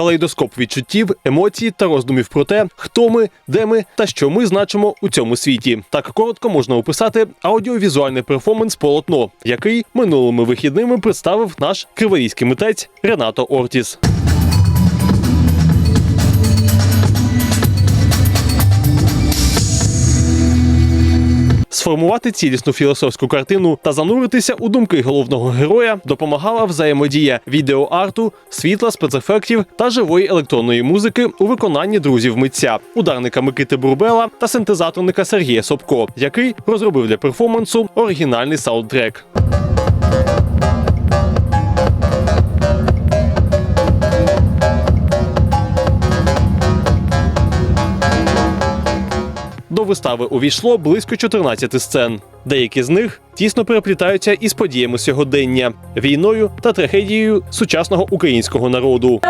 калейдоскоп відчуттів, емоцій та роздумів про те, хто ми, де ми та що ми значимо у цьому світі. Так коротко можна описати аудіовізуальний перформанс полотно, який минулими вихідними представив наш криворізький митець Ренато Ортіс. Сформувати цілісну філософську картину та зануритися у думки головного героя допомагала взаємодія відеоарту, світла, спецефектів та живої електронної музики у виконанні друзів митця, ударника Микити Бурбела та синтезаторника Сергія Собко, який розробив для перформансу оригінальний саундтрек. До вистави увійшло близько 14 сцен. Деякі з них тісно переплітаються із подіями сьогодення, війною та трагедією сучасного українського народу.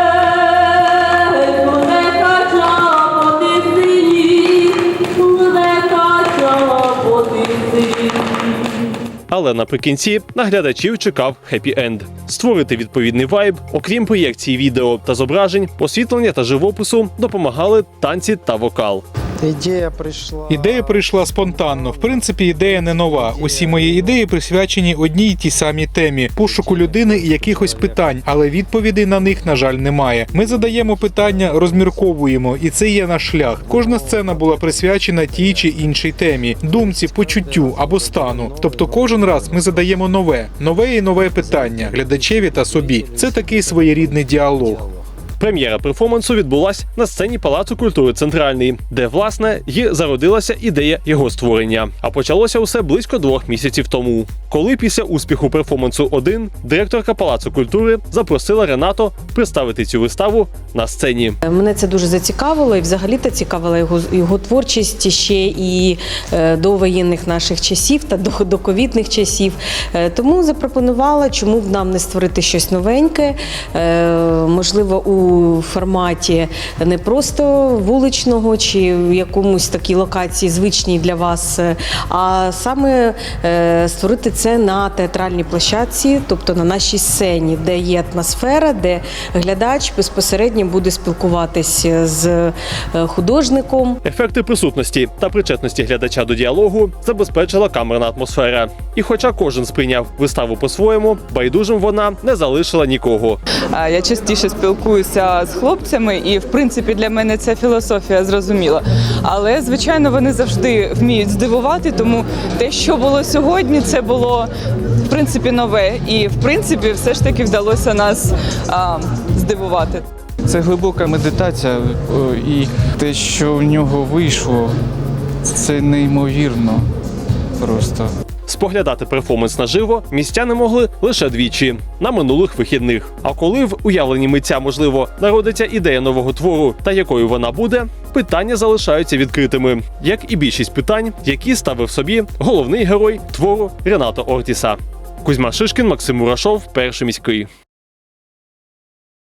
Але наприкінці на глядачів чекав хеппі енд. Створити відповідний вайб, окрім проєкції відео та зображень, освітлення та живопису допомагали танці та вокал. Ідея прийшла. Ідея прийшла спонтанно. В принципі, ідея не нова. Усі мої ідеї присвячені одній тій самій темі пошуку людини і якихось питань, але відповідей на них, на жаль, немає. Ми задаємо питання, розмірковуємо, і це є наш шлях. Кожна сцена була присвячена тій чи іншій темі, думці, почуттю або стану. Тобто, кожен раз ми задаємо нове, нове і нове питання глядачеві та собі. Це такий своєрідний діалог. Прем'єра перформансу відбулась на сцені Палацу культури Центральний, де власне й зародилася ідея його створення. А почалося усе близько двох місяців тому, коли після успіху перформансу 1 директорка Палацу культури запросила Ренато представити цю виставу на сцені. Мене це дуже зацікавило, і взагалі та цікавила його його творчість ще і е, до воєнних наших часів та до, до ковідних часів. Е, Тому запропонувала, чому б нам не створити щось новеньке, е, можливо, у форматі не просто вуличного чи в якомусь такій локації звичній для вас, е, а саме е, створити це на театральній площадці, тобто на нашій сцені, де є атмосфера, де глядач безпосередньо буде спілкуватись з е, художником. Ефекти присутності та причетності глядача до діалогу забезпечила камерна атмосфера. І хоча кожен сприйняв виставу по-своєму, байдужим вона не залишила нікого. А, Я частіше спілкуюся з хлопцями, і в принципі для мене ця філософія зрозуміла. Але звичайно вони завжди вміють здивувати. Тому те, що було сьогодні, це було в принципі нове, і в принципі, все ж таки вдалося нас а, здивувати. Це глибока медитація, і те, що в нього вийшло, це неймовірно просто. Споглядати перформанс наживо містяни могли лише двічі на минулих вихідних. А коли в уявленні митця можливо народиться ідея нового твору та якою вона буде, питання залишаються відкритими, як і більшість питань, які ставив собі головний герой твору Ренато Ортіса. Кузьма Шишкін, Максим Мурашов, перший міський.